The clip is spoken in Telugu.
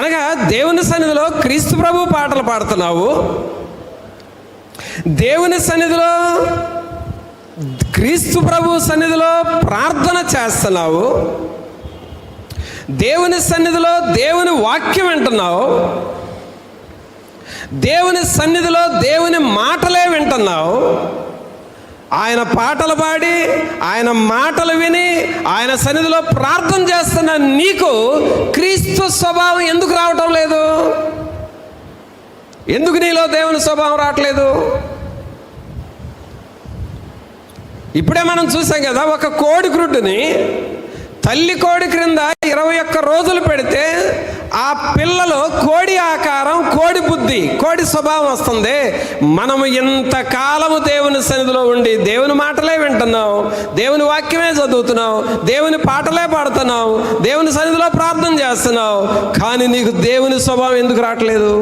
అనగా దేవుని సన్నిధిలో క్రీస్తు ప్రభు పాటలు పాడుతున్నావు. దేవుని సన్నిధిలో క్రీస్తు ప్రభు సన్నిధిలో ప్రార్థన చేస్తున్నావు. దేవుని సన్నిధిలో దేవుని వాక్యం వింటున్నావు. దేవుని సన్నిధిలో దేవుని మాటలే వింటున్నావు. ఆయన పాటలు పాడి ఆయన మాటలు విని ఆయన సన్నిధిలో ప్రార్థన చేస్తున్న నీకు క్రీస్తు స్వభావం ఎందుకు రావటం లేదు? ఎందుకు నీలో దేవుని స్వభావం రావట్లేదు? ఇప్పుడే మనం చూసాం కదా ఒక కోడి గ్రుడ్డుని తల్లి కోడి క్రింద ఇరవై ఒక్క రోజులు పెడితే ఆ పిల్లలు కోడి కోడి బుద్ధి కోడి స్వభావం వస్తుంది. మనము ఇంతకాలము దేవుని సన్నిధిలో ఉండి దేవుని మాటలే వింటున్నాం దేవుని వాక్యమే చదువుతున్నాం దేవుని పాటలే పాడుతున్నాం దేవుని సన్నిధిలో ప్రార్థన చేస్తున్నావు కానీ నీకు దేవుని స్వభావం ఎందుకు రావట్లేదు?